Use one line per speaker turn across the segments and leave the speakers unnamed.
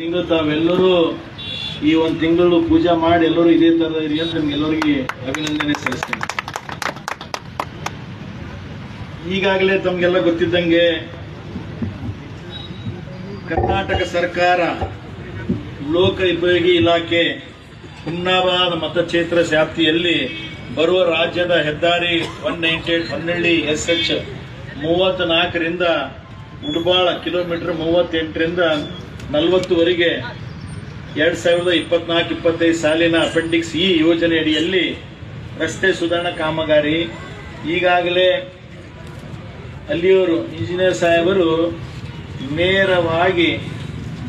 ತಿಂಗಳು ತಾವೆಲ್ಲರೂ ಈ ಒಂದು ತಿಂಗಳು ಪೂಜಾ ಮಾಡಿ ಎಲ್ಲರೂ ಇದೇ ತರ ಇರಿ ಅಂತ ನಿಮ್ಗೆಲ್ಲರಿಗೆ ಅಭಿನಂದನೆ ಸಲ್ಲಿಸ್ತೇನೆ. ಈಗಾಗಲೇ ತಮ್ಗೆಲ್ಲ ಗೊತ್ತಿದ್ದಂಗೆ ಕರ್ನಾಟಕ ಸರ್ಕಾರ ಲೋಕ ಉಪಯೋಗಿ ಇಲಾಖೆ ಹುಮ್ನಾಬಾದ್ ಮತಕ್ಷೇತ್ರ ವ್ಯಾಪ್ತಿಯಲ್ಲಿ ಬರುವ ರಾಜ್ಯದ ಹೆದ್ದಾರಿ one ninety eight Honnalli S H ಮೂವತ್ತ್ ನಾಲ್ಕರಿಂದ ಉಡ್ಬಾಳ ಕಿಲೋಮೀಟರ್ ಮೂವತ್ತೆಂಟರಿಂದ ನಲವತ್ತುವರೆಗೆ ಎರಡ್ ಸಾವಿರದ ಇಪ್ಪತ್ನಾಲ್ಕು ಇಪ್ಪತ್ತೈದು ಸಾಲಿನ ಅಪೆಂಡಿಕ್ಸ್ ಈ ಯೋಜನೆ ಅಡಿಯಲ್ಲಿ ರಸ್ತೆ ಸುಧಾರಣಾ ಕಾಮಗಾರಿ. ಈಗಾಗಲೇ ಅಲ್ಲಿಯವರು ಇಂಜಿನಿಯರ್ ಸಾಹೇಬರು ನೇರವಾಗಿ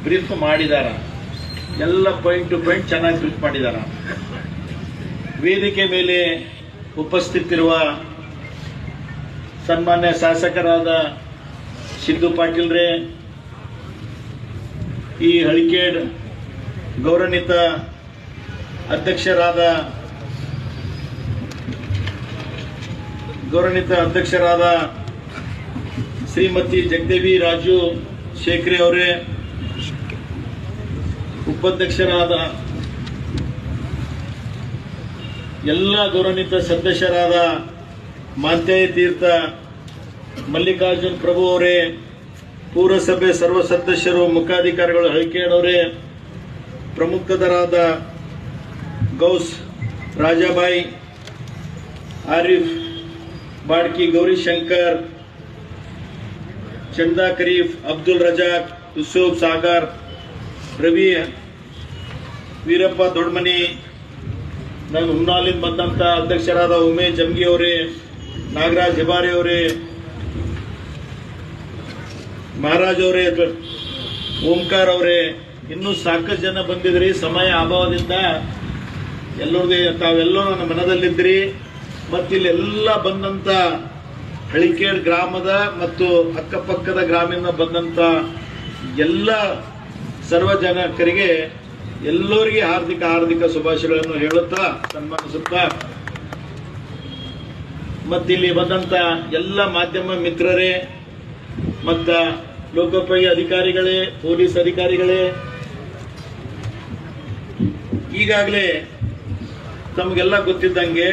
ಬ್ರೀಫ್ ಮಾಡಿದ್ದಾರೆ ಎಲ್ಲ ಪಾಯಿಂಟ್ ಟು ಪಾಯಿಂಟ್ ಚೆನ್ನಾಗಿ ಬ್ರೀಫ್ ಮಾಡಿದ್ದಾರೆ ವೇದಿಕೆ ಮೇಲೆ ಉಪಸ್ಥಿತಿರುವ ಸನ್ಮಾನ್ಯ ಶಾಸಕರಾದ ಸಿದ್ದು ಪಾಟೀಲ್ರೇ ಈ ಹಳಿಕೇಡ್ ಗೌರವಾನ್ವಿತ ಅಧ್ಯಕ್ಷರಾದ ಗೌರವಾನ್ವಿತ ಅಧ್ಯಕ್ಷರಾದ ಶ್ರೀಮತಿ ಜಗದೇವಿ ರಾಜು ಶೇಖರಿ ಅವರೇ, ಉಪಾಧ್ಯಕ್ಷರಾದ ಎಲ್ಲ ಗೌರವಾನ್ವಿತ ಸದಸ್ಯರಾದ ಮಾಂತ್ಯಾಯ ತೀರ್ಥ ಮಲ್ಲಿಕಾರ್ಜುನ್ ಪ್ರಭು ಅವರೇ ಪೂರಸಭೆ ಸರ್ವ ಸದಸ್ಯರು ಮುಖಾಧಿಕಾರಿಗಳು ಹಳಿಕೇಡವರೇ ಪ್ರಮುಖದರಾದ ಗೌಸ್ ರಾಜಾಬಾಯಿ ಆರಿಫ್ ಬಾಡ್ಕಿ ಗೌರಿಶಂಕರ್ ಚಂದಾ ಕರೀಫ್ ಅಬ್ದುಲ್ ರಜಾಕ್ ಯೂಸುಫ್ ಸಾಗರ್ ರವಿ ವೀರಪ್ಪ ದೊಡ್ಮನಿ ನಾನು ಹುನ್ನಾಲಿಂದ ಬಂದಂತ ಅಧ್ಯಕ್ಷರಾದ ಉಮೇಶ್ ಜಮ್ಗಿ ಅವರೇ ನಾಗರಾಜ್ ಹೆಬಾರಿ ಅವರೇ ಮಹಾರಾಜ್ ಅವರೇ ಓಂಕಾರ್ ಅವರೇ, ಇನ್ನೂ ಸಾಕಷ್ಟು ಜನ ಬಂದಿದ್ರಿ, ಸಮಯ ಅಭಾವದಿಂದ ಎಲ್ಲರಿಗೆ, ತಾವೆಲ್ಲರೂ ನನ್ನ ಮನದಲ್ಲಿದ್ದಿರಿ. ಮತ್ತು ಇಲ್ಲೆಲ್ಲ ಬಂದಂಥ ಹಳಿಕೇಡ್ ಗ್ರಾಮದ ಮತ್ತು ಅಕ್ಕಪಕ್ಕದ ಗ್ರಾಮದಿಂದ ಬಂದಂಥ ಎಲ್ಲ ಸರ್ವ ಜನಕರಿಗೆ ಎಲ್ಲರಿಗೆ ಹಾರ್ದಿಕ ಹಾರ್ದಿಕ ಶುಭಾಶಯಗಳನ್ನು ಹೇಳುತ್ತಾ ಸನ್ಮಾನಿಸುತ್ತಾ. ಮತ್ತಿಲ್ಲಿ ಬಂದಂತ ಎಲ್ಲ ಮಾಧ್ಯಮ ಮಿತ್ರರೇ, ಮತ್ತ ಲೋಕೋಪಯೋಗಿ ಅಧಿಕಾರಿಗಳೇ, ಪೊಲೀಸ್ ಅಧಿಕಾರಿಗಳೇ, ಈಗಾಗಲೇ ತಮಗೆಲ್ಲ ಗೊತ್ತಿದ್ದಂಗೆ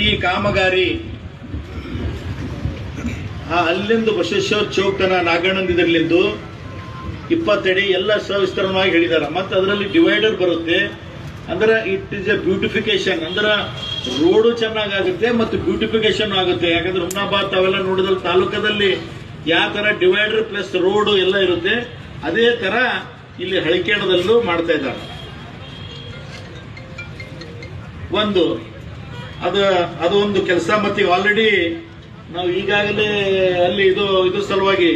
ಈ ಕಾಮಗಾರಿ, ಆ ಅಲ್ಲಿಂದ ಬಸವೇಶ್ವರ ಚೌಕನ ತನ ನಾಗಣ್ಣಂದಿದ್ರಲ್ಲಿಂದು ಇಪ್ಪತ್ತಡಿ ಎಲ್ಲ ಸವಿಸ್ತರವಾಗಿ ಹೇಳಿದಾರ ಮತ್ತೆ ಅದರಲ್ಲಿ ಡಿವೈಡರ್ ಬರುತ್ತೆ. ಅಂದ್ರೆ ಇಟ್ ಇಸ್ ಎ ಬ್ಯೂಟಿಫಿಕೇಶನ್ ಅಂದ್ರೆ ರೋಡು ಚೆನ್ನಾಗಾಗುತ್ತೆ ಮತ್ತು ಬ್ಯೂಟಿಫಿಕೇಶನ್ ಆಗುತ್ತೆ. ಯಾಕಂದ್ರೆ ಹುಮ್ನಾಬಾದ್ ತಾವೆಲ್ಲ ನೋಡಿದ್ರೆ ತಾಲೂಕದಲ್ಲಿ ಯಾವ ತರ ಡಿವೈಡರ್ ಪ್ಲಸ್ ರೋಡ್ ಎಲ್ಲ ಇರುತ್ತೆ, ಅದೇ ತರ ಇಲ್ಲಿ ಹಳಿಕೇಡದಲ್ಲೂ ಮಾಡ್ತಾ ಇದ್ದಾರೆ. ಒಂದು, ಅದು ಅದು ಒಂದು ಕೆಲಸ ಮತ್ತೆ ಆಲ್ರೆಡಿ ನಾವು ಈಗಾಗಲೇ ಅಲ್ಲಿ ಇದು ಇದು ಸಲುವಾಗಿ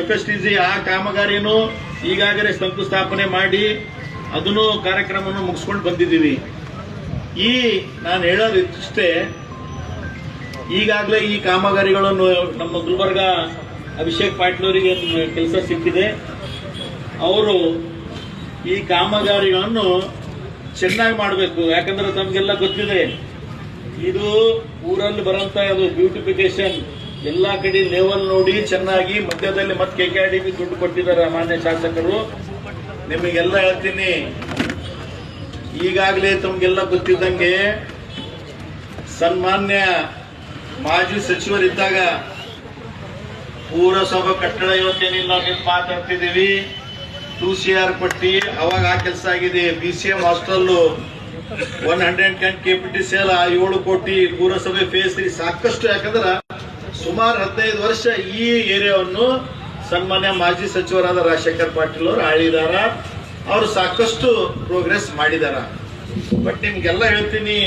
ಎಫ್ ಎಸ್ ಟಿ ಸಿ ಆ ಕಾಮಗಾರಿಯನ್ನು ಈಗಾಗಲೇ ಶಂಕುಸ್ಥಾಪನೆ ಮಾಡಿ ಅದನ್ನು ಕಾರ್ಯಕ್ರಮವನ್ನು ಮುಗಿಸ್ಕೊಂಡು ಬಂದಿದ್ದೀವಿ. ಈ ನಾನು ಹೇಳೋದು ಇಷ್ಟೇ ಈಗಾಗಲೇ ಈ ಕಾಮಗಾರಿಗಳನ್ನು ನಮ್ಮ ಗುಲ್ಬರ್ಗ ಅಭಿಷೇಕ್ ಪಾಟ್ನವರಿಗೆ ಕೆಲಸ ಸಿಕ್ಕಿದೆ. ಅವರು ಈ ಕಾಮಗಾರಿಗಳನ್ನು ಚೆನ್ನಾಗಿ ಮಾಡಬೇಕು. ಯಾಕಂದ್ರೆ ತಮಗೆಲ್ಲ ಗೊತ್ತಿದೆ, ಇದು ಊರಲ್ಲಿ ಬರೋಂಥ ಅದು ಬ್ಯೂಟಿಫಿಕೇಶನ್ ಎಲ್ಲಾ ಕಡೆ ಲೆವೆಲ್ ನೋಡಿ ಚೆನ್ನಾಗಿ ಮಧ್ಯದಲ್ಲಿ ಮತ್ತೆ ಕೆ ಕೆ ಆರ್ ಡಿ ದುಡ್ಡು ಕೊಟ್ಟಿದ್ದಾರೆ ಮಾನ್ಯ ಶಾಸಕರು. ನಿಮಗೆಲ್ಲ ಹೇಳ್ತೀನಿ, ಈಗಾಗಲೇ ತಮಗೆಲ್ಲ ಗೊತ್ತಿದ್ದಂಗೆ ಸನ್ಮಾನ್ಯ ಮಾಜಿ ಸಚಿವರಿದ್ದಾಗ ಪೂರಸಭಾ ಕಟ್ಟಡ ಇವತ್ತೇನಿಲ್ಲ ನಾವು ಮಾತಾಡ್ತಿದ್ದೀವಿ. ಟು ಸಿ ಆರ್ ಪಟ್ಟಿ, ಅವಾಗ ಆ ಕೆಲಸ ಆಗಿದೆ. B C M hostel one hundred ten T sale ಏಳು ಕೋಟಿ ಪುರಸಭೆ ಫೇಸ್ ತ್ರೀ ಸಾಕಷ್ಟು. ಯಾಕಂದ್ರ ಸುಮಾರು ಹದಿನೈದು ವರ್ಷ ಈ ಏರಿಯಾವನ್ನು ಸನ್ಮಾನ್ಯ ಮಾಜಿ ಸಚಿವರಾದ ರಾಜಶೇಖರ್ ಪಾಟೀಲ್ ಅವರು ಆಳಿದಾರ. ಅವರು ಸಾಕಷ್ಟು ಪ್ರೋಗ್ರೆಸ್ ಮಾಡಿದಾರ. ಬಟ್ ನಿಮ್ಗೆಲ್ಲ ಹೇಳ್ತೀನಿ,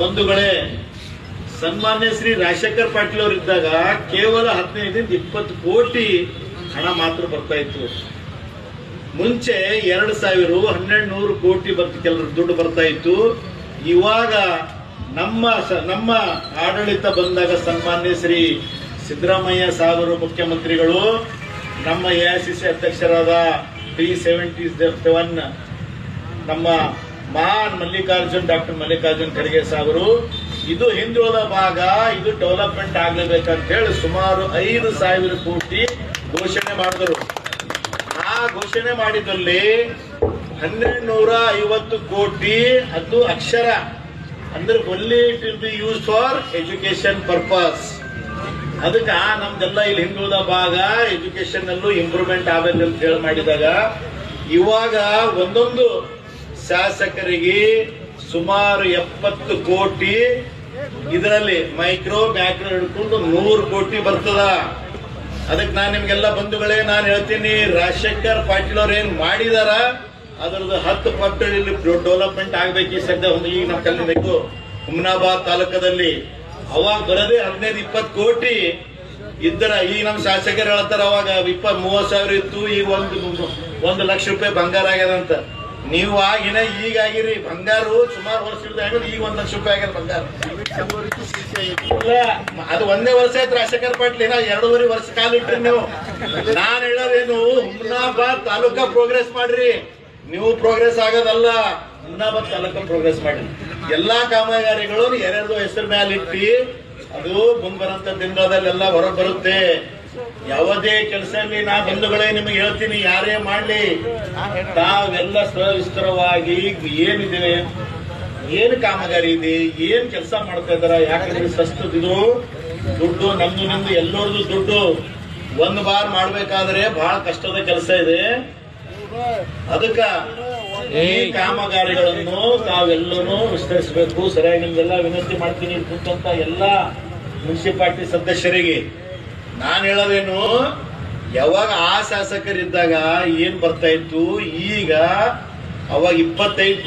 ಬಂಧುಗಳೇ ಸನ್ಮಾನ್ಯ ಶ್ರೀ ರಾಜಶೇಖರ್ ಪಾಟೀಲ್ ಅವರು ಇದ್ದಾಗ ಕೇವಲ ಹದಿನೈದರಿಂದ ಇಪ್ಪತ್ತು ಕೋಟಿ ಹಣ ಮಾತ್ರ ಬರ್ತಾ ಇತ್ತು. ಮುಂಚೆ ಎರಡು ಸಾವಿರ ಹನ್ನೆರಡು ನೂರು ಕೋಟಿ ಬರ್ತ ಕೆಲವರು ದುಡ್ಡು ಬರ್ತಾ ಇತ್ತು. ಇವಾಗ ನಮ್ಮ ನಮ್ಮ ಆಡಳಿತ ಬಂದಾಗ ಸನ್ಮಾನ್ಯ ಶ್ರೀ ಸಿದ್ದರಾಮಯ್ಯ ಸಾಹೇಬರು ಮುಖ್ಯಮಂತ್ರಿಗಳು, ನಮ್ಮ ಎ ಐ ಸಿ ಸಿ ಅಧ್ಯಕ್ಷರಾದ ಟಿ ಸೆವೆಂಟಿ ಸೆವೆನ್, ನಮ್ಮ ಮಹಾನ್ ಮಲ್ಲಿಕಾರ್ಜುನ್, ಡಾಕ್ಟರ್ ಮಲ್ಲಿಕಾರ್ಜುನ್ ಖರ್ಗೆ ಸಾಗರು ಇದು ಹಿಂದುಳಿದ ಭಾಗ, ಇದು ಡೆವಲಪ್ಮೆಂಟ್ ಆಗ್ಲೇಬೇಕಂತ ಹೇಳಿ ಸುಮಾರು ಐದು ಸಾವಿರ ಕೋಟಿ ಘೋಷಣೆ ಮಾಡಿದರು. ಆ ಘೋಷಣೆ ಮಾಡಿದಲ್ಲಿ ಹನ್ನೆರಡು ನೂರ ಐವತ್ತು ಕೋಟಿ ಅದು ಅಕ್ಷರ. ಅಂದ್ರೆ only it will be use for education purpose ಅದಕ್ಕ ನಮ್ದೆಲ್ಲ ಇಲ್ಲಿ ಹಿಂದುಳಿದ ಭಾಗ ಎಜುಕೇಶನ್ ಅಲ್ಲೂ ಇಂಪ್ರೂವ್ಮೆಂಟ್ ಆಗ್ಬೇಕಂತ ಹೇಳಿ ಮಾಡಿದಾಗ, ಇವಾಗ ಒಂದೊಂದು ಶಾಸಕರಿಗೆ ಸುಮಾರು ಎಪ್ಪತ್ತು ಕೋಟಿ ಇದರಲ್ಲಿ ಮೈಕ್ರೋ ಮ್ಯಾಕ್ರೋ ಹಿಡ್ಕೊಂಡು ನೂರು ಕೋಟಿ ಬರ್ತದ. ಅದಕ್ಕೆ ನಾನು ನಿಮ್ಗೆಲ್ಲ ಬಂಧುಗಳೇ, ನಾನು ಹೇಳ್ತೀನಿ, ರಾಜಶೇಖರ್ ಪಾಟೀಲ್ ಅವ್ರು ಏನ್ ಮಾಡಿದಾರ, ಅದರದ್ದು ಹತ್ತು ಪಟ್ಟು ಇಲ್ಲಿ ಡೆವಲಪ್ಮೆಂಟ್ ಆಗ್ಬೇಕು ಈ ಸದ್ಯ ಒಂದು ಈಗ ನಮ್ಮ ಕಲಿಬೇಕು. ಹುಮ್ನಾಬಾದ್ ತಾಲೂಕದಲ್ಲಿ ಅವಾಗ ಬರದೇ ಹದಿನೈದು, ಇಪ್ಪತ್ತು ಕೋಟಿ ಇದ್ದರ, ಈಗ ನಮ್ಮ ಶಾಸಕರು ಹೇಳ್ತಾರ ಅವಾಗ ಇಪ್ಪತ್ ಮೂವತ್ ಸಾವಿರ ಇತ್ತು, ಈಗ ಒಂದು ಒಂದು ಲಕ್ಷ ರೂಪಾಯಿ ಬಂಗಾರ ಆಗ್ಯದಂತ ನೀವು ಆಗಿನ ಈಗಾಗಿರಿ ಬಂಗಾರ ಸುಮಾರು ವರ್ಷ ಹಿಡಿದ ಈಗ ಒಂದ್ ಲಕ್ಷ ರೂಪಾಯಿ ಆಗ್ಯದ ಬಂಗಾರ. ಅದು ಒಂದೇ ವರ್ಷ ಆಯ್ತು ರಾಜಶೇಖರ್ ಪಾಟೀಲ್. ಏನೋ ಎರಡೂವರೆ ವರ್ಷ ಕಾಲ ಇಟ್ರಿ ನೀವು. ನಾನ್ ಹೇಳೋದೇನು, ಹುಮ್ನಾಬಾದ್ ತಾಲೂಕಾ ಪ್ರೋಗ್ರೆಸ್ ಮಾಡ್ರಿ. ನೀವು ಪ್ರೋಗ್ರೆಸ್ ಆಗೋದಲ್ಲ. ಹುಮ್ನಾಬಾದ್ ತಾಲೂಕ ಪ್ರೋಗ್ರೆಸ್ ಮಾಡ್ರಿ. ಎಲ್ಲಾ ಕಾಮಗಾರಿಗಳು ಎರಡು ಹೆಸರು ಮೇಲೆ ಇಟ್ಟಿ, ಅದು ಮುಂದ್ ಬರಂತ ದಿನದಲ್ಲೆಲ್ಲ ಬರುತ್ತೆ. ಯಾವುದೇ ಕೆಲಸ ನಾ ಬಂಧುಗಳೇ ನಿಮಗೆ ಹೇಳ್ತೀನಿ, ಯಾರೇ ಮಾಡ್ಲಿ. ತಾವೆಲ್ಲ ಸವಿಸ್ತರವಾಗಿ ಏನಿದೆ, ಏನು ಕಾಮಗಾರಿ ಇದೆ, ಏನ್ ಕೆಲಸ ಮಾಡ್ತಾ ಇದಾರ ಯಾಕಂದ್ರೆ ಸಸ್ತದಿದು ದುಡ್ಡು, ನಮ್ದು ನಿಮ್ದು ಎಲ್ಲರದು ದುಡ್ಡು. ಒಂದು ಬಾರ್ ಮಾಡ್ಬೇಕಾದ್ರೆ ಬಹಳ ಕಷ್ಟದ ಕೆಲಸ ಇದೆ. ಅದಕ್ಕ ಈ ಕಾಮಗಾರಿಗಳನ್ನು ತಾವೆಲ್ಲರೂ ವಿಸ್ತರಿಸಬೇಕು. ಸರಿಯಾಗಿ ನಿಮ್ಗೆಲ್ಲ ವಿನಂತಿ ಮಾಡ್ತೀನಿ ಕುಂತ ಎಲ್ಲಾ ಮುನ್ಸಿಪಾಲಿಟಿ ಸದಸ್ಯರಿಗೆ. ನಾನ್ ಹೇಳೋದೇನು ಯಾವಾಗ ಆ ಶಾಸಕರಿದ್ದಾಗ ಏನ್ ಬರ್ತಾ ಇತ್ತು ಈಗ ಅವಾಗ ಇಪ್ಪತ್ತೈದು